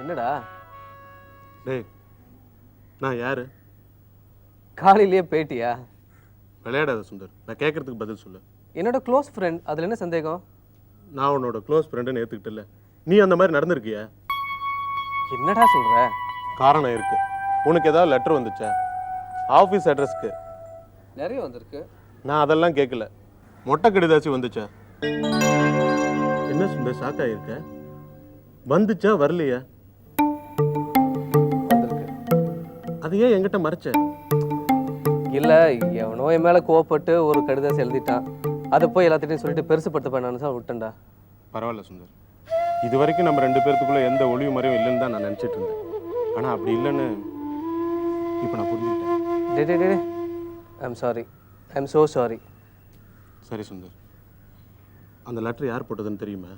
என்னடா? டேய் நான் யாரு? காலையிலேயே பேட்டியா? விளையாடாத சுந்தர் நான் கேட்கறதுக்கு பதில் சொல்லு. என்னோட க்ளோஸ் ஃப்ரெண்ட் அதில் என்ன சந்தேகம்? நான் உன்னோட க்ளோஸ் ஃப்ரெண்டுன்னு ஏற்றுக்கிட்டல நீ அந்த மாதிரி நடந்திருக்கியா? என்னடா சொல்ற? காரணம் இருக்கு. உனக்கு ஏதாவது லெட்டர் வந்துச்சா? ஆஃபீஸ் அட்ரஸ்க்கு நிறைய வந்திருக்கு. நான் அதெல்லாம் கேட்கல மொட்டை கடிதாச்சு வந்துச்சா? என்ன சுந்தர் ஷாக் ஆகிருக்க வந்துச்சா வரலையா? அது ஏன் என்கிட்ட மறைச்ச? இல்லை எவனோ என் மேலே கோவப்பட்டு ஒரு கடிதம் எழுதிட்டான். அதை போய் எல்லாத்திட்டையும் சொல்லிட்டு பெருசுப்படுத்த பண்ணான்னு விட்டேன்டா. பரவாயில்ல சுந்தர். இது வரைக்கும் நம்ம ரெண்டு பேர்த்துக்குள்ள எந்த ஒளிவு மறைவும் இல்லைன்னு தான் நான் நினச்சிட்டு இருந்தேன். ஆனால் அப்படி இல்லைன்னு இப்போ நான் புரிஞ்சுக்கிட்டேன். டே டே டே I'm sorry I'm so sorry சரி சுந்தர். அந்த லெட்டர் யார் போட்டதுன்னு தெரியுமா?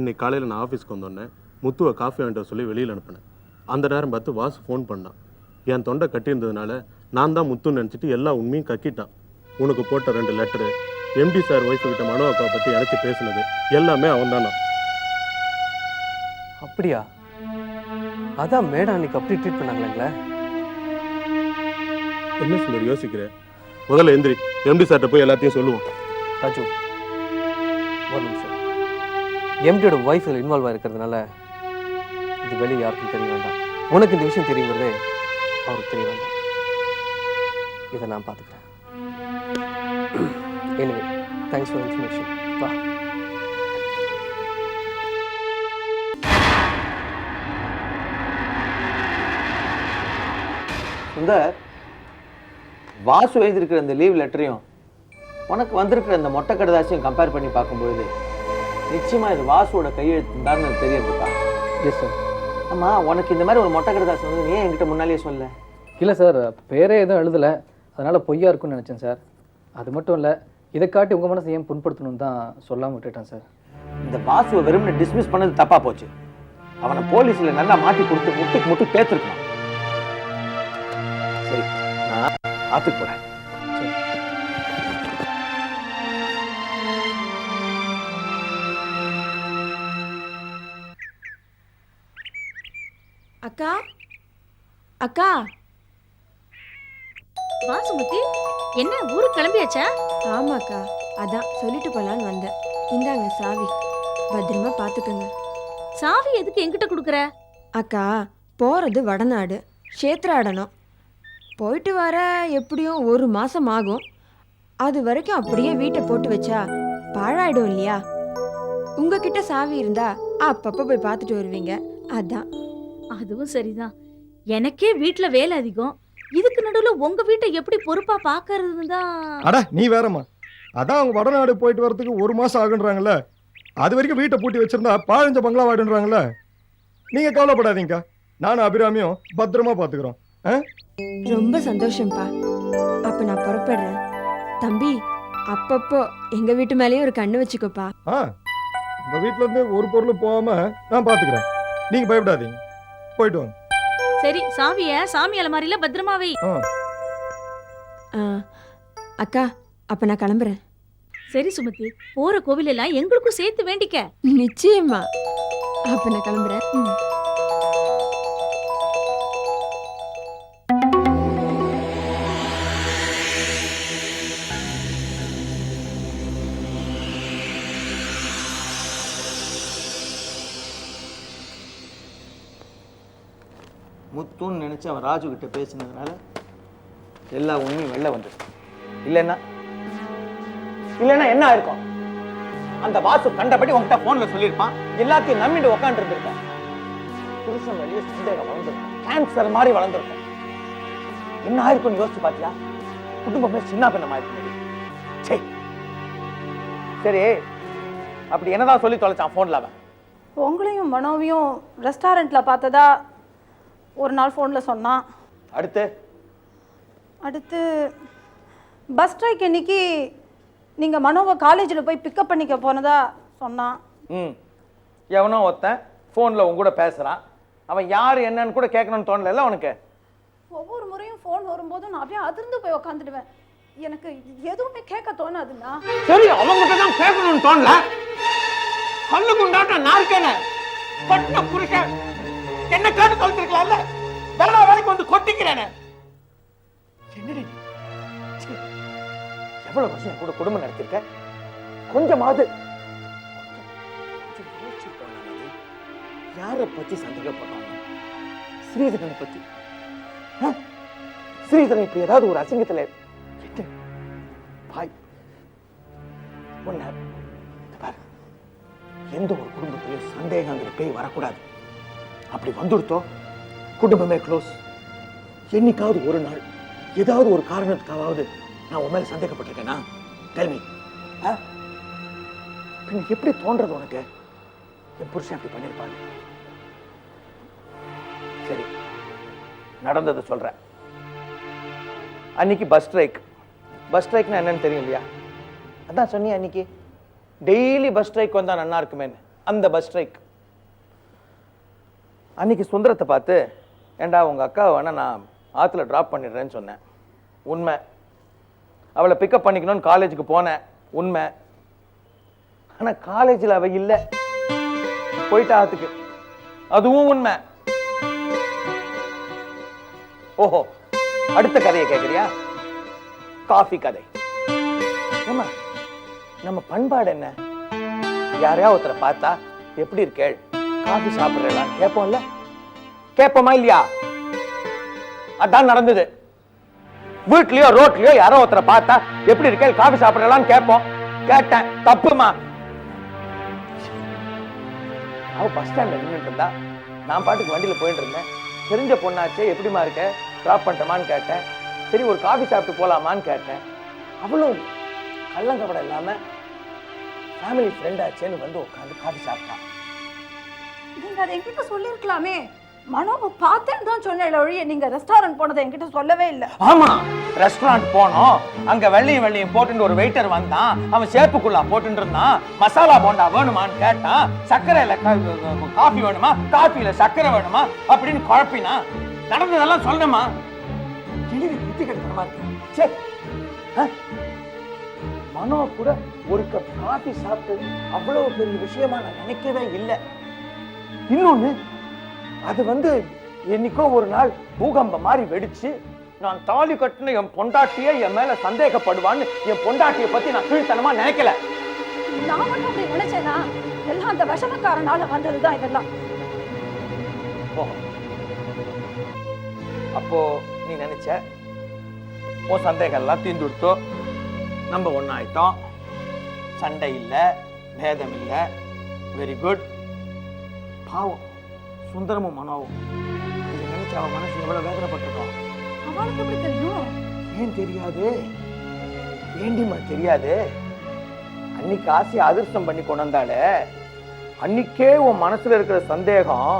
இன்னைக்கு காலையில் நான் ஆஃபீஸ்க்கு வந்தோடனே முத்துவை காஃபி வாங்கிட்டு வர சொல்லி வெளியில் அனுப்பினேன். அந்த நேரம் பார்த்து வாசு ஃபோன் பண்ணான். என் தொண்டை கட்டியிருந்ததுனால நான் தான் முத்துன்னு நினச்சிட்டு எல்லா உண்மையும் கக்கிட்டான். உனக்கு போட்ட ரெண்டு லெட்டரு எம்டி சார் ஒய்ஃபு கிட்ட மனோ அக்காவை பற்றி அழைச்சி பேசினது எல்லாமே அவன் தானா அப்படியா? அதான் மேடம் அன்னைக்கு அப்படி ட்ரீட் பண்ணாங்களேங்களே? என்ன சுந்தர் யோசிக்கிற? முதல்ல எந்திரி. எம்டி சார்கிட்ட போய் எல்லாத்தையும் சொல்லுவோம். ராஜு ஒரு நிமிஷம். எம்டியோட ஒய்ஃப் இதில் இன்வால்வ் ஆகிருக்கிறதுனால இது வெளியே யாருக்கும் தெரிய வேண்டாம். உனக்கு இந்த விஷயம் தெரியுங்கிறதே அவருக்கு தெரிய வேண்டாம் இதை நான் பார்த்துக்கிறேன். எனிவே தேங்க்ஸ் ஃபார் இன்ஃபர்மேஷன் வா சுந்தர் வாசு எழுதியிருக்கிற இந்த லீவ் லெட்டரையும் உனக்கு வந்திருக்கிற இந்த மொட்டை கடிதாசையும் கம்பேர் பண்ணி பார்க்கும்பொழுது நிச்சயமா இது வாசுவோட கையெழுத்து தான் தெரியறதுக்கா? எஸ் சார் ஆமா உனக்கு இந்த மாதிரி ஒரு மொட்டை கடிதாசம் வந்து ஏன் என்கிட்ட முன்னாலேயே சொல்ல. இல்லை சார் பேரே எதுவும் எழுதலை. அதனால் பொய்யா இருக்கும்னு நினச்சேன் சார். அது மட்டும் இல்லை இதை காட்டி உங்கள் மனசை ஏன் புண்படுத்தணும்னு தான் சொல்லாமல் விட்டுட்டேன் சார். இந்த வாசுவை வெறும்னு டிஸ்மிஸ் பண்ணது தப்பா போச்சு. அவனை போலீஸ்ல நல்லா மாட்டி கொடுத்து முட்டுக்கு முட்டு பேத்துருக்கணும். சரி நான் ஆத்துக்கு போறேன். அக்கா? அக்கா? வா சுமதி என்ன ஊருக்கு கிளம்பியாச்சா? ஆமாக்கா அதான் சொல்லிட்டு போலான்னு வந்தேன். இந்தாங்க சாவி. பத்திரமா பார்த்துக்கோங்க. சாவி எதுக்கு என்கிட்ட கொடுக்குற? அக்கா போகிறது வடநாடு. க்ஷேத்ராடனம். போயிட்டு வர எப்படியும் ஒரு மாதம் ஆகும். அது வரைக்கும் அப்படியே வீட்டை போட்டு வச்சா பாழாயிடும் இல்லையா? உங்ககிட்ட சாவி இருந்தா அப்பப்போ போய் பார்த்துட்டு வருவீங்க. அதான். அதுவும் சரிதான். எனக்கே வீட்ல வேலை அதிகம். இதுக்கு நடுவுல உங்க வீட்டை எப்படி பொறுப்பா பாக்குறதுன்னு தான் அட நீ வேறம்மா. அதான் அவங்க வடநாடு போயிட்டு வரதுக்கு ஒரு மாசம் ஆகுன்றாங்கல்ல. அது வரைக்கும் வீட்டை பூட்டி வச்சிருந்தா பாழஞ்ச பங்களா வாடுன்றாங்கல்ல. நீங்க கவலைப்படாதீங்கக்கா நானும் அபிராமியும் பத்திரமா பாத்துக்கிறோம். ரொம்ப சந்தோஷம்ப்பா. அப்போ நான் புறப்படுறேன். தம்பி அப்பப்போ எங்கள் வீட்டு மேலேயும் ஒரு கண்ணு வச்சுக்கோப்பா. ஆ. உங்க வீட்ல இருந்து ஒரு பொருள் போகாம நான் பாத்துக்கிறேன். நீங்க பயப்படாதீங்க. போயிட்டு வாங்க. சரி சாவிய சாமி அலமாரியில பத்திரமா வை. ஆ. ஆ, அக்கா அப்போ நான் கிளம்புறேன். சரி சுமதி. போற கோவில் எல்லாம் எங்களுக்கும் சேர்த்து வேண்டிக்க. நிச்சயமா. அப்போ நான் கிளம்புறேன். ம். முத்துன்னு நினைச்சு அவன் ராஜு கிட்ட பேசினதுனால எல்லா உண்மையும் வெளில வந்துருச்சு இல்லைன்னா? இல்லைன்னா என்ன ஆயிருக்கும்? அந்த வாசு கண்டபடி உன்கிட்ட போன்ல சொல்லியிருப்பான். எல்லாத்தையும் நம்பிட்டு உட்காந்து புருஷன் வெளியே சந்தேகம் வளர்ந்துருக்கும். கேன்சர் மாதிரி வளர்ந்துருக்கும். என்ன ஆயிருக்கும்னு யோசிச்சு பாத்தியா குடும்பமே சின்ன பின்னமா இருக்கு சே சரி அப்படி என்னதான் சொல்லி தொலைச்சான் போன்ல அவன்? உங்களையும் மனோவையும் ரெஸ்டாரண்ட்ல பார்த்ததா ஒரு நாள் ஃபோனில் சொன்னான் அடுத்து? அடுத்து பஸ் ஸ்ட்ரைக் இன்னைக்கு நீங்கள் மனோவை காலேஜில் போய் பிக்கப் பண்ணிக்க போனதா சொன்னான் ம். எவனோ ஒருத்தன் ஃபோனில் உன் கூட பேசுகிறான் அவன் யார் என்னன்னு கூட கேட்கணும்னு தோணல உனக்கு? ஒவ்வொரு முறையும் ஃபோன் வரும்போதும் நான் அப்படியே அதிர்ந்து போய் உக்காந்துடுவேன். எனக்கு எதுவுமே கேட்க தோணாதுண்ணா சரி அவங்ககிட்ட தான் கேட்கணும்னு தோணல. கல்லு குண்டாட்டம் நான் இருக்கேனே. பட்ட புருஷன். என்ன கேட்டு தொலைச்சிருக்கலாம்ல வெள்ளா வேலைக்கு வந்து கொட்டிக்கிறேனே. என்னடி எவ்வளவு வருஷம் என் கூட குடும்பம் நடத்திருக்க? கொஞ்சமாவது. யாரை பத்தி சந்தேகப்படுறாங்க? ஸ்ரீதரனை பத்தி. ஸ்ரீதரன் இப்ப ஏதாவது ஒரு அசிங்கத்துல பாய். ஒன்ன எந்த ஒரு குடும்பத்திலையும் சந்தேகங்கிற பேய் வரக்கூடாது. அப்படி வந்துடுத்தோ குடும்பமே க்ளோஸ் என்னைக்காவது ஒரு நாள் ஏதாவது ஒரு காரணத்துக்காவது நான் உன் மேல சந்தேகப்பட்டிருக்கேனா? கேள்வி பின்ன எப்படி தோன்றது உனக்கு? என் புருஷன் அப்படி பண்ணியிருப்பாங்க சரி நடந்ததை சொல்றேன். அன்னைக்கு பஸ் ஸ்ட்ரைக் பஸ் ஸ்ட்ரைக்னா என்னன்னு தெரியும் இல்லையா? அதான் சொன்னியா அன்னைக்கு. டெய்லி பஸ் ஸ்ட்ரைக் வந்தா நல்லா இருக்குமேன்னு. அந்த பஸ் ஸ்ட்ரைக் அன்னைக்கு சுந்தரத்தை பார்த்து ஏண்டா உங்க அக்காவை வேணா நான் ஆற்றுல ட்ராப் பண்ணிடுறேன்னு சொன்னேன். உண்மை. அவளை பிக்கப் பண்ணிக்கணும்னு காலேஜுக்கு போனேன். உண்மை. ஆனா காலேஜில் அவ இல்லை. போயிட்டா ஆத்துக்கு. அதுவும் உண்மை. ஓஹோ அடுத்த கதையை கேட்குறியா காஃபி கதை. ஏமா நம்ம பண்பாடு என்ன? யாரையா ஒருத்தரை பார்த்தா எப்படி இருக்கேள் காஃபி சாப்பிடுறலாம் கேட்போம்ல கேட்போமா இல்லையா? அதான் நடந்தது. வீட்லயோ ரோட்லயோ யாரோ ஒருத்தரை பார்த்தா எப்படி இருக்க? காஃபி சாப்பிடலாம்னு கேட்போம் கேட்டேன். தப்புமா? அவ பஸ் ஸ்டாண்ட்ல நின்றுட்டு இருந்தா நான் பாட்டுக்கு வண்டியில போயிட்டு இருந்தேன். தெரிஞ்ச பொண்ணாச்சே எப்படிமா இருக்க? டிராப் பண்ணிட்டமான்னு கேட்டேன். சரி ஒரு காஃபி சாப்பிட்டு போலாமான்னு கேட்டேன். அவளும் கள்ளங்கபடம் இல்லாம ஃபேமிலி ஃப்ரெண்ட் ஆச்சேன்னு வந்து உட்காந்து காஃபி சாப்பிட்டான் நீங்க அதை என்கிட்ட சொல்லியிருக்கலாமே. மனோவை பார்த்தேன்னு தான் சொன்னேன் ஒழிய நீங்க ரெஸ்டாரண்ட் போனதை என்கிட்ட சொல்லவே இல்லை. ஆமா ரெஸ்டாரண்ட் போனோம். அங்க வெள்ளையும் வெள்ளையும் போட்டுட்டு ஒரு வெயிட்டர் வந்தான். அவன் சேப்புக்குள்ளா போட்டுட்டு இருந்தான். மசாலா போண்டா வேணுமான்னு கேட்டான். சர்க்கரையில காஃபி வேணுமா? காஃபியில சர்க்கரை வேணுமா? அப்படின்னு குழப்பினா நடந்ததெல்லாம் சொல்லணுமா? கிழிவி புத்தி கிடைக்கிற மாதிரி சே ஆ? மனோ கூட ஒரு கப் காஃபி சாப்பிட்டது அவ்வளவு பெரிய விஷயமா நான் நினைக்கவே இல்லை. இன்னொன்னு அது வந்து என்னைக்கோ ஒரு நாள் பூகம்பம் மாதிரி வெடிச்சு நான் தாலி கட்டின என் பொண்டாட்டியே என் மேல சந்தேகப்படுவான்னு என் பொண்டாட்டியை பத்தி நான் கீழ்த்தனமா நினைக்கல. நான் மட்டும் அப்படி நினைச்சேனா? எல்லாம் அந்த விஷமக்காரனால வந்ததுதான் இதெல்லாம். அப்போ நீ நினைச்ச உன் சந்தேகம் எல்லாம் தீர்ந்து கொடுத்தோ நம்ம ஒன்னாயிட்டோம் சண்டை இல்ல பேதம் இல்ல. வெரி குட் பாவம் சுந்தரமும் மனோவும் இதை நினைச்சு அவன் மனசு எவ்வளவு வேதனைப்பட்டிருக்கோம் அவளுக்கு எப்படி தெரியும்? ஏன் தெரியாது? ஏண்டிமா தெரியாது? அன்னைக்கு ஆசையை அதிர்ஷ்டம் பண்ணி கொண்டு வந்தாலே அன்னைக்கே உன் மனசுல இருக்கிற சந்தேகம்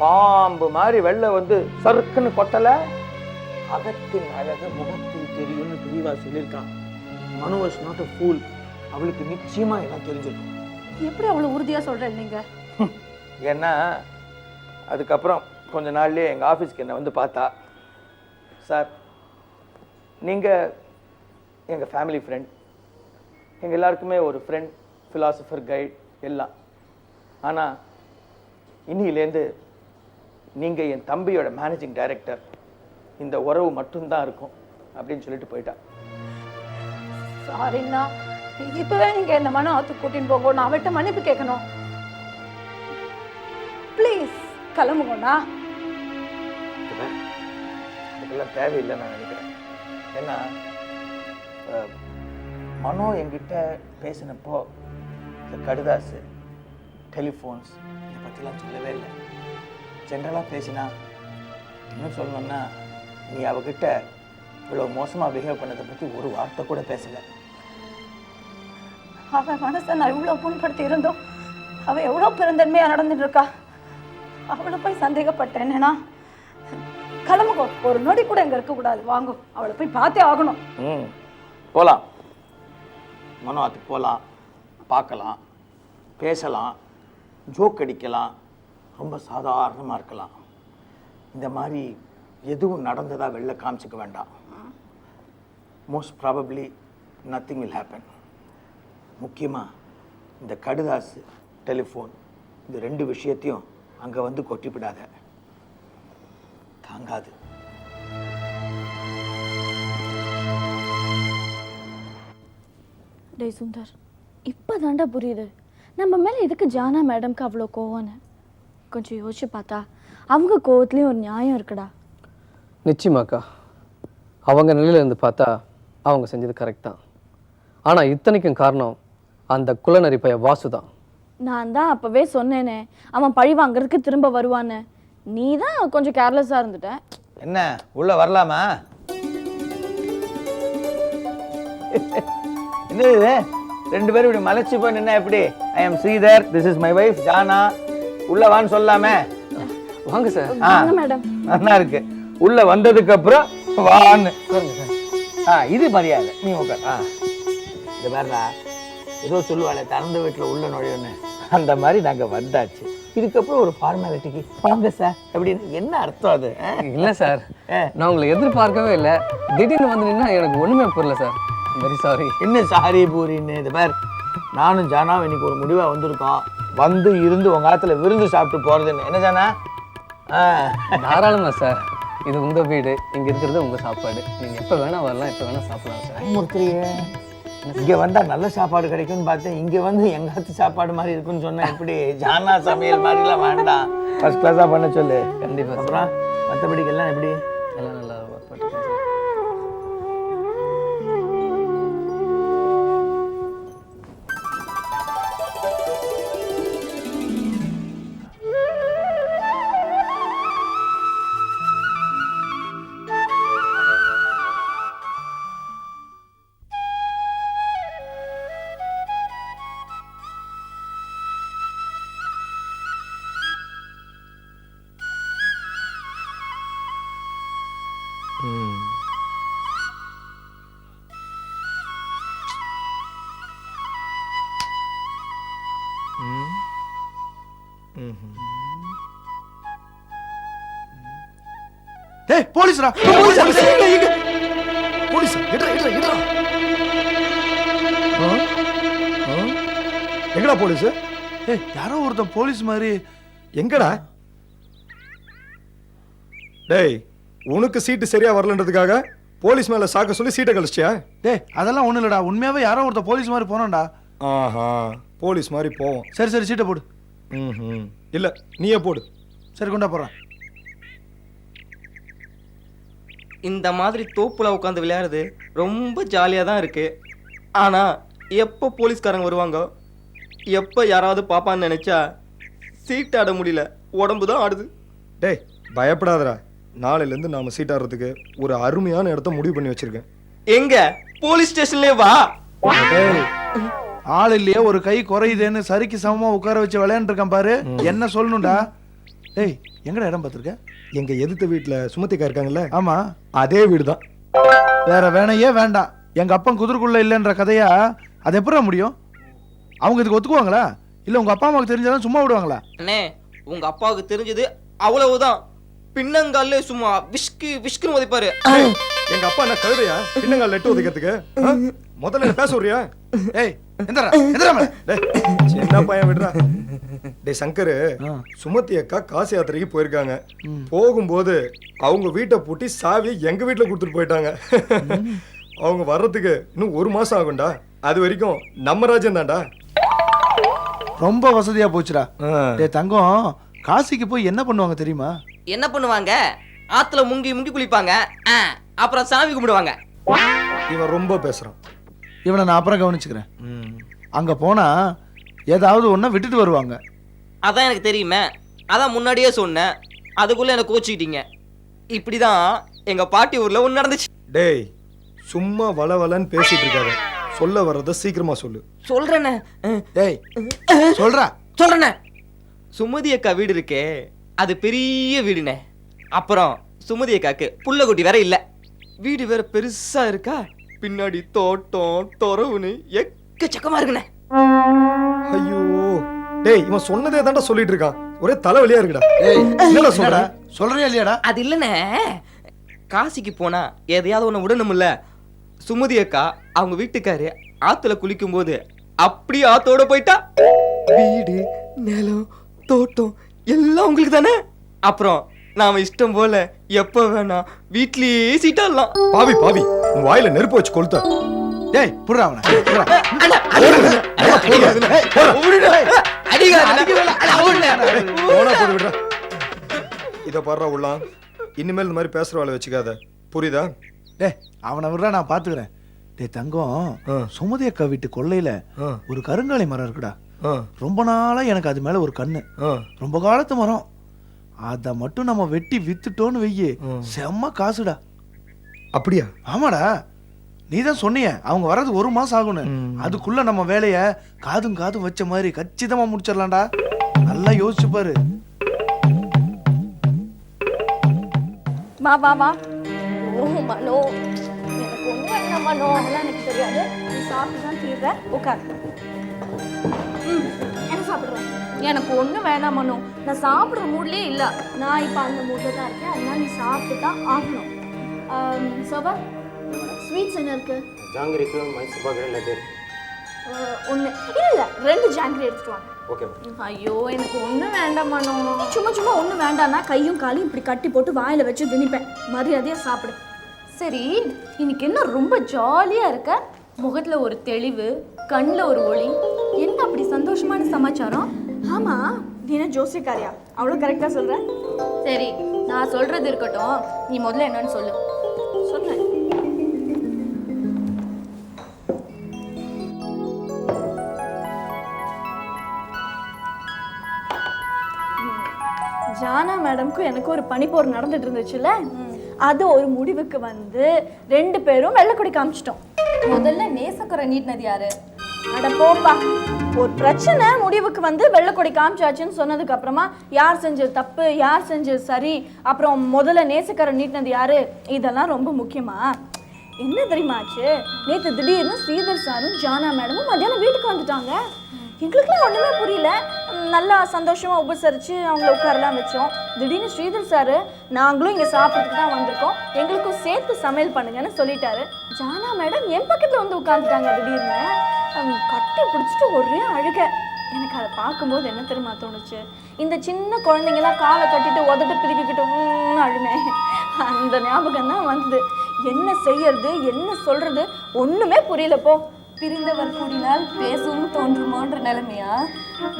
பாம்பு மாதிரி வெளில வந்து சறுக்குன்னு கொட்டல? அகத்தின் அழகு முகத்தில் தெரியும்னு பிரிவா சொல்லியிருக்கான். மனு வாஸ் நாட் அ ஃபூல் அவளுக்கு நிச்சயமா எல்லாம் தெரிஞ்சிருக்கும். எப்படி அவ்வளவு உறுதியா சொல்றேன் நீங்க? ஏன்னா அதுக்கப்புறம் கொஞ்ச நாள்லேயே எங்கள் ஆஃபீஸ்க்கு என்னை வந்து பார்த்தா சார் நீங்கள் எங்கள் ஃபேமிலி ஃப்ரெண்ட் எங்கள் எல்லாருக்குமே ஒரு ஃப்ரெண்ட் ஃபிலாசபர் கைட் எல்லாம். ஆனால் இன்னிலேருந்து நீங்கள் என் தம்பியோட மேனேஜிங் டைரக்டர் இந்த உறவு மட்டும்தான் இருக்கும். அப்படின்னு சொல்லிட்டு போயிட்டா. சாரிண்ணா இப்போவே நீங்கள் என்ன மனம் ஆத்து கூட்டின்னு போங்க நான் அவர்கிட்ட மன்னிப்பு கேட்கணும். ப்ளீஸ் கிளம்புங்கண்ணா அதுக்கெல்லாம் தேவையில்லை நான் நினைக்கிறேன். ஏன்னா மனோ என்கிட்ட பேசினப்போ இந்த கடுதாசு டெலிஃபோன்ஸ் இதை பற்றிலாம் சொல்லவே இல்லை. ஜென்ரலாக பேசினா இன்னும் சொல்லணும்னா நீ அவகிட்ட இவ்வளோ மோசமாக பிஹேவ் பண்ணதை பற்றி ஒரு வார்த்தை கூட பேசலை. அவன் மனசை நான் இவ்வளவு புண்படுத்தி இருந்தோம் அவ எவ்வளவு பெருந்தன்மையா நடந்துட்டு இருக்கா? அவளை போய் சந்தேகப்பட்டேன் என்னன்னா கிளம்புங்க ஒரு நொடி கூட இங்கே இருக்க கூடாது. வாங்க அவளை போய் பார்த்தே ஆகணும். ம் போகலாம் மனோ அதுக்கு போகலாம் பார்க்கலாம் பேசலாம் ஜோக் அடிக்கலாம் ரொம்ப சாதாரணமாக இருக்கலாம். இந்த மாதிரி எதுவும் நடந்ததா வெளில காமிச்சிக்க வேண்டாம். Most probably nothing will happen முக்கியமாக இந்த கடுதாசு டெலிஃபோன் இந்த ரெண்டு விஷயத்தையும் அங்கே வந்து கொட்டிவிடாத தாங்காது. டேய் சுந்தர் இப்போ தாண்டா புரியுது. நம்ம மேலே எதுக்கு ஜானா மேடம்க்கு அவ்வளோ கோவம்னு? கொஞ்சம் யோசிச்சு பார்த்தா அவங்க கோவத்துலேயும் ஒரு நியாயம் இருக்குடா. நிச்சயமாக்கா அவங்க நிலையில இருந்து பார்த்தா அவங்க செஞ்சது கரெக்ட் தான். ஆனால் இத்தனைக்கும் காரணம் அந்த குலநரி பைய வாசு தான் நான் தான் அப்போவே சொன்னேனே. அவன் பழி வாங்குறதுக்கு திரும்ப வருவான்னு. நீ தான் கொஞ்சம் கேர்லெஸ்ஸாக இருந்துட்ட. என்ன? உள்ள வரலாமா? என்னது இது? ரெண்டு பேரும் இப்படி மலைச்சு போய் நின்னா எப்படி? I am Sridhar this is my wife Jana உள்ள வான்னு சொல்லாமே. வாங்க சார். ஆ. மேடம். நல்லா இருக்கு. உள்ள வந்ததுக்கு அப்புறம் வான்னு. ஆ இது மரியாதை. நீ உட்கார். ஆ. இது வேறா ஏதோ சொல்லுவாளே திறந்த வீட்டில் உள்ள நுழையுன்னு அந்த மாதிரி நாங்கள் வந்தாச்சு. இதுக்கப்புறம் ஒரு ஃபார்மாலிட்டிக்கு வாங்க சார் அப்படின்னு. என்ன அர்த்தம் அது? இல்லை சார். நான் உங்களை எதிர்பார்க்கவே இல்லை. திடீர்னு வந்து நின்னா எனக்கு ஒன்றுமே புரியல சார். வெரி சாரி என்ன சாரி பூரின்னு இது பேர். நானும் ஜானாவும் இன்னைக்கு ஒரு முடிவாக வந்திருக்கோம். வந்து இருந்து உங்க ஆத்துல விருந்து சாப்பிட்டு போறதுன்னு. என்ன ஜானா? ஆ. தாராளமா சார். இது உங்க வீடு இங்க இருக்கிறது உங்க சாப்பாடு. நீங்க எப்ப வேணா வரலாம் எப்ப வேணா சாப்பிடலாம் சார். பயமுறுத்துறியே இங்க வந்தா நல்ல சாப்பாடு கிடைக்கும்னு பார்த்தேன் இங்க வந்து எங்காத்து சாப்பாடு மாதிரி இருக்குன்னு சொன்னா எப்படி? ஜானா சமையல் மாதிரிலாம் வேண்டாம். ஃபர்ஸ்ட் கிளாஸாக பண்ண சொல்லு. கண்டிப்பா. சார். அப்புறம் மற்றபடிக்கு எல்லாம் எப்படி? போலீஸ்ரா? போலீஸ் போலீஸ் எட்ரா எட்ரா எட்ரா எங்கடா போலீஸ்? ஏய் யாரோ ஒருத்தன் போலீஸ் மாதிரி. எங்கடா? டேய் உனக்கு சீட்டு சரியா வரலன்றதுக்காக போலீஸ் மேல சாக்க சொல்லி சீட்டை கழிச்சியா டேய் அதெல்லாம் ஒண்ணும் இல்லடா. உண்மையாவே யாரோ ஒருத்தன் போலீஸ் மாதிரி போனான்டா. ஆஹா போலீஸ் மாதிரி போவோம். சரி சரி சீட்டை போடு. ம்ஹும். இல்ல நீயே போடு. சரி கொண்டா போடுறேன் இந்த மாதிரி தோப்புல உட்காந்து விளையாடுறது ரொம்ப ஜாலியாக தான் இருக்கு. ஆனா எப்போ போலீஸ்காரங்க வருவாங்க? எப்போ யாராவது பாப்பான்னு நினைச்சா சீட் ஆட முடியல. உடம்பு தான் ஆடுது. டேய் பயப்படாதடா. நாளையில இருந்து நாம சீட் ஆடுறதுக்கு ஒரு அருமையான இடத்த முடிவு பண்ணி வச்சிருக்கேன். எங்க? போலீஸ் ஸ்டேஷன்லயே வா. ஆள் இல்லையே ஒரு கை குறையுதேன்னு சரிக்கு சமமா உட்கார வச்சு விளையாண்டுருக்கான் பாரு. என்ன சொல்லணும்டா? டேய் எங்கடா இடம் பார்த்துருக்க? எங்க எதிர்த்த வீட்டுல சுமதிக்கா இருக்காங்கல்ல? ஆமா. அதே வீடு தான் வேற வேணையே வேண்டாம். எங்க அப்பன் குதிரைக்குள்ள இல்லைன்ற கதையா அது எப்படா முடியும்? அவங்க இதுக்கு ஒத்துக்குவாங்களா? இல்ல உங்க அப்பா அம்மாவுக்கு தெரிஞ்சாதான் சும்மா விடுவாங்களா? அண்ணே உங்க அப்பாவுக்கு தெரிஞ்சது அவ்வளவுதான். பின்னங்காலே சும்மா விஷ்கு விஷ்குன்னு உதைப்பாரு. எங்க அப்பா என்ன கழுதையா? பின்னங்கால் லெட்டு ஒதுக்கிறதுக்கு ஆ? முதல்ல என்ன பேச விடுறியா ஏய் எந்திரா எந்திரா சின்ன பையன் விடுறா டேய் சங்கரு சுமதி அக்கா காசி யாத்திரைக்கு போயிருக்காங்க. போகும்போது அவங்க வீட்டை பூட்டி சாவியை எங்க வீட்டுல கொடுத்துட்டு போயிட்டாங்க. அவங்க வர்றதுக்கு இன்னும் ஒரு மாசம் ஆகும்டா. அது வரைக்கும் நம்ம ராஜ்யம் தான்டா. ரொம்ப வசதியா போச்சுடா. டேய் தங்கம் காசிக்கு போய் என்ன பண்ணுவாங்க தெரியுமா? என்ன பண்ணுவாங்க? ஆத்துல முங்கி முங்கி குளிப்பாங்க. அப்புறம் சாமி கும்பிடுவாங்க. இவன் ரொம்ப பேசுறான். இவனை நான் அப்புறம் கவனிச்சுக்கிறேன். அங்க போனா ஏதாவது ஒண்ண விட்டுட்டு வருவாங்க. அதான் எனக்கு தெரியுமே. அதான் முன்னாடியே சொன்னேன். அதுக்குள்ள என்ன கோச்சிக்கிட்டீங்க. இப்படிதான் எங்க பாட்டி ஊர்ல ஒன்று நடந்துச்சு. டேய் சும்மா வளவலன்னு பேசிட்டு இருக்காத. சொல்ல வர்றத சீக்கிரமா சொல்லு. சொல்றேனே. டேய் சொல்றா. சொல்றேனே. சுமதி அக்கா வீடு இருக்கே அது பெரிய வீடுனே. அப்புறம் சுமதி அக்காக்கு புள்ள குட்டி வேற இல்ல. வீடு வேற பெருசா இருக்கா? பின்னாடி தோட்டம் தொரவுன்னு எக்கச்சக்கமா இருக்குண்ணே. ஐயோ. டேய் இவன் சொன்னதே தான்டா சொல்லிட்டு இருக்கான். ஒரே தலைவலியா இருக்குடா. ஏய் என்னடா சொல்ற? சொல்றியா இல்லையாடா? அது இல்லைண்ணே. காசிக்கு போனா எதையாவது ஒன்று விடணும்ல. சுமதி அக்கா அவங்க வீட்டுக்காரு ஆத்துல குளிக்கும்போது அப்படியே ஆத்தோட போயிட்டா. வீடு நிலம் தோட்டம் எல்லாம் உங்களுக்கு தானே? அப்புறம் நாம இஷ்டம் போல எப்ப வேணா வீட்லயே சீட்டாடலாம் பாவி பாவி. உன் வாயில நெருப்பு வச்சு கொளுத்த டேய் புடுறா அவனை இத பாடுறா உள்ளாம் இனிமேல் இந்த மாதிரி பேசுற வேலை வச்சுக்காத புரியுதா டேய் அவனை விடுறா நான் பாத்துக்கிறேன் டேய் தங்கம். சுமதி அக்கா வீட்டு கொல்லையில ஆ, ஒரு கருங்காலி மரம் இருக்குடா ஆ, ரொம்ப நாளா எனக்கு அது மேல ஒரு கண்ணு ஆ. ரொம்ப காலத்து மரம் அதை மட்டும் நம்ம வெட்டி வித்துட்டோன்னு வெய்யி. செம்ம காசுடா அப்படியா? ஆமாடா. நீ தான் சொன்னிய அவங்க வர்றது ஒரு மாசம் ஆகும்னு. ம். அதுக்குள்ள நம்ம வேலைய காதும் காதும் வச்ச மாதிரி கச்சிதமா முடிச்சிடலாம்டா. நல்லா யோசிச்சு பாரு. வா வா வா. ஓ மனோ. எனக்கு ஒன்றும் வேண்டாம் மனோ. அதெல்லாம் எனக்கு தெரியாது. நீ சாப்பிட்டு தான் தீர்ற. உட்கார். ம் என்ன சாப்பிட்றேன் எனக்கு ஒன்றும் வேணாம் மனோ. நான் சாப்பிட்ற மூட்லேயே இல்லை. நான் இப்போ அந்த மூடில் தான் இருக்கேன். அதனால நீ சாப்பிட்டு தான் ஆகணும். சோபா? ஸ்வீட்ஸ் என்ன இருக்கு? ஜாங்கிரிக்கு மைசூர் பாக்கு லட்டு ஒன்று இல்லை இல்லை ரெண்டு ஜாங்கிரி எடுத்துட்டு வாங்க. ஓகே. ஐயோ எனக்கு ஒன்றும் வேண்டாம் மனோ. சும்மா சும்மா ஒன்றும் வேண்டாம்னா கையும் காலையும் இப்படி கட்டி போட்டு வாயில் வச்சு திணிப்பேன். மரியாதையாக சாப்பிடு. சரி இன்னைக்கு என்ன ரொம்ப ஜாலியாக இருக்க? முகத்தில் ஒரு தெளிவு கண்ணில் ஒரு ஒளி. என்ன அப்படி சந்தோஷமான சமாச்சாரம்? ஆமாம் நீ என்ன ஜோசியக்காரியா அவ்வளோ கரெக்டாக சொல்கிற சரி நான் சொல்கிறது இருக்கட்டும். நீ முதல்ல என்னன்னு சொல்லு. சொல்லு ஜானா மேடம்க்கும் எனக்கும் ஒரு பனிப்போர் நடந்துட்டு இருந்துச்சுல்ல? அது ஒரு முடிவுக்கு வந்து ரெண்டு பேரும் வெள்ளக்கொடி காமிச்சிட்டோம். முதல்ல நேசக்கரை நீட்டினது யாரு? அட போப்பா. ஒரு பிரச்சனை முடிவுக்கு வந்து வெள்ளக்கொடி காமிச்சாச்சுன்னு சொன்னதுக்கு அப்புறமா யார் செஞ்சது தப்பு யார் செஞ்சது சரி அப்புறம் முதல்ல நேசக்கரை நீட்டினது யாரு? இதெல்லாம் ரொம்ப முக்கியமா? என்ன தெரியுமாச்சு நேற்று திடீர்னு ஸ்ரீதர் சாரும் ஜானா மேடமும் மத்தியானம் வீட்டுக்கு வந்துட்டாங்க. எங்களுக்குலாம் ஒன்றுமே புரியல. நல்லா சந்தோஷமாக உபசரித்து அவங்கள உட்காரலாம் வச்சோம். திடீர்னு ஸ்ரீதர் சார் நாங்களும் இங்கே சாப்பிட்றதுக்கு தான் வந்திருக்கோம். எங்களுக்கும் சேர்த்து சமையல் பண்ணுங்கன்னு சொல்லிட்டாரு. ஜானா மேடம் என் பக்கத்தில் வந்து உட்காந்துட்டாங்க திடீர்னு. கட்டி பிடிச்சிட்டு ஒரே அழுக. எனக்கு அதை பார்க்கும்போது என்ன தெரியுமா தோணுச்சு? இந்த சின்ன குழந்தைங்கலாம் காலை கட்டிட்டு உதட்டு திருப்பிக்கிட்டு அழுமே. அந்த ஞாபகம் தான் வந்தது. என்ன செய்யறது என்ன சொல்றது ஒன்றுமே புரியலப்போ பிரிந்தவர் கூடினால் பேசவும் தோன்றுமோன்ற நிலைமையா?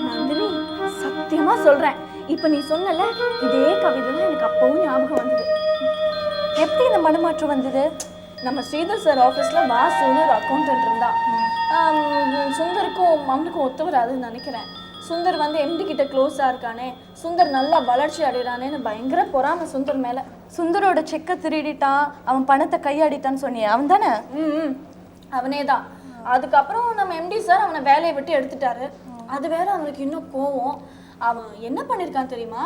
நந்தினி சத்தியமா சொல்றேன். இப்ப நீ சொன்னல இதே கவிதை தான் எனக்கு அப்பவும் ஞாபகம் வந்தது. எப்படி இந்த மனமாற்றம் வந்தது? நம்ம ஸ்ரீதர் சார் ஆஃபீஸில் வாசுன்னு ஒரு அக்கௌண்டன்ட் இருந்தா. சுந்தருக்கும் அவனுக்கும் ஒத்து வராதுன்னு நினைக்கிறேன். சுந்தர் வந்து எம்டி கிட்ட க்ளோஸாக இருக்கானே. சுந்தர் நல்லா வளர்ச்சி அடைகிறானேன்னு பயங்கர பொறாம சுந்தர் மேலே. சுந்தரோட செக்கை திருடிட்டான் அவன் பணத்தை கையாடிட்டான்னு சொன்னியே அவன் தானே ம். அவனே தான் அதுக்கப்புறம் நம்ம எம்டி சார் அவனை வேலையை விட்டு எடுத்துட்டாரு. அது வேற அவனுக்கு இன்னும் கோவம். அவன் என்ன பண்ணியிருக்கான் தெரியுமா?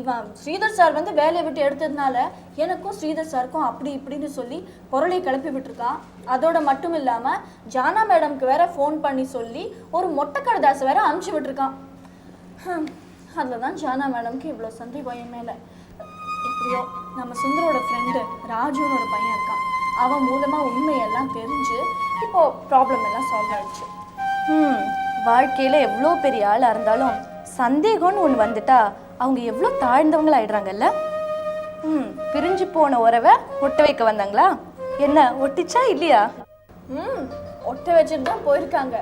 இவன் ஸ்ரீதர் சார் வந்து வேலையை விட்டு எடுத்ததுனால எனக்கும் ஸ்ரீதர் சாருக்கும் அப்படி இப்படின்னு சொல்லி பொருளை கிளப்பி விட்டுருக்கான். அதோட மட்டும் இல்லாமல் ஜானா மேடம்க்கு வேற ஃபோன் பண்ணி சொல்லி ஒரு மொட்டை கடுதாசை வேற அனுப்பிச்சு விட்டுருக்கான். அதில் தான் ஜானா மேடம்க்கு இவ்வளோ சந்தேகம் என் மேலே. எப்படியோ நம்ம சுந்தரோட ஃப்ரெண்டு ராஜுன்னு ஒரு பையன் இருக்கான். அவன் மூலமாக உண்மையெல்லாம் தெரிஞ்சு இப்போ ப்ராப்ளம் எல்லாம் சால்வ் ஆயிடுச்சு. ம் வாழ்க்கையில் எவ்வளோ பெரிய ஆளாக இருந்தாலும் சந்தேகம்னு ஒன்று வந்துட்டா அவங்க எவ்வளோ தாழ்ந்தவங்களாயிடுறாங்கல்ல? ம் பிரிஞ்சு போன உறவை ஒட்ட வைக்க வந்தாங்களா? என்ன ஒட்டிச்சா இல்லையா? ம் ஒட்ட வச்சுட்டு தான் போயிருக்காங்க.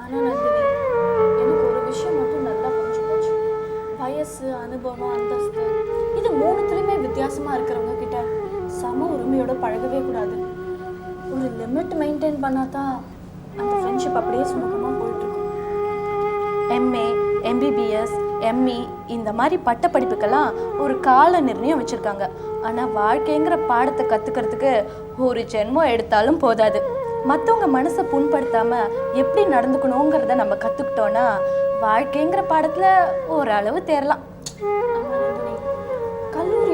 ஆனால் நந்தினி எனக்கு ஒரு விஷயம் மட்டும் நல்லா புரிஞ்சு போச்சு. வயசு அனுபவம் அந்தஸ்து இது மூணுத்துலேயுமே வித்தியாசமாக இருக்கிறவங்க கிட்ட சம உரிமையோட பழகவே கூடாது. ஒரு லிமிட் மெயின்டைன் பண்ணால் தான் அந்த ஃப்ரெண்ட்ஷிப் அப்படியே சுமூகமாக போயிட்டுருக்கும். எம்ஏ எம்பிபிஎஸ் எம்இ இந்த மாதிரி பட்ட படிப்புக்கெல்லாம் ஒரு கால நிர்ணயம் வச்சுருக்காங்க. ஆனால் வாழ்க்கைங்கிற பாடத்தை கற்றுக்கிறதுக்கு ஒரு ஜென்மம் எடுத்தாலும் போதாது. மற்றவங்க மனசை புண்படுத்தாமல் எப்படி நடந்துக்கணுங்கிறத நம்ம கற்றுக்கிட்டோன்னா வாழ்க்கைங்கிற பாடத்தில் ஓரளவு தேரலாம்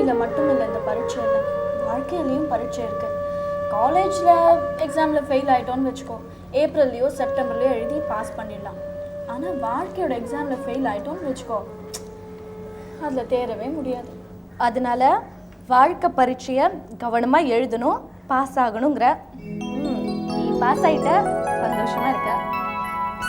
கல்லூரியில் மட்டும் இல்லை இந்த பரீட்சை இல்லை. வாழ்க்கையிலையும் பரீட்சை இருக்கு. காலேஜில் எக்ஸாமில் ஃபெயில் ஆகிட்டோன்னு வச்சுக்கோ ஏப்ரல்லையோ செப்டம்பர்லையோ எழுதி பாஸ் பண்ணிடலாம். ஆனால் வாழ்க்கையோட எக்ஸாமில் ஃபெயில் ஆகிட்டோன்னு வச்சுக்கோ அதில் தேரவே முடியாது. அதனால வாழ்க்கை பரீட்சையை கவனமாக எழுதணும் பாஸ் ஆகணுங்கிற நீ பாஸ் ஆயிட்ட சந்தோஷமா இருக்க.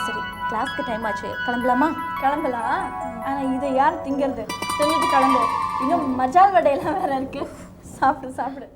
சரி கிளாஸ்க்கு டைம் ஆச்சு. கிளம்பலாமா? கிளம்பலாம். ஆனா இதை யார் திங்கிறது? தின்னுட்டு கிளம்பு இன்னும் மஜால் வடையெல்லாம் வேற இருக்கு. சாப்பிடு சாப்பிடு.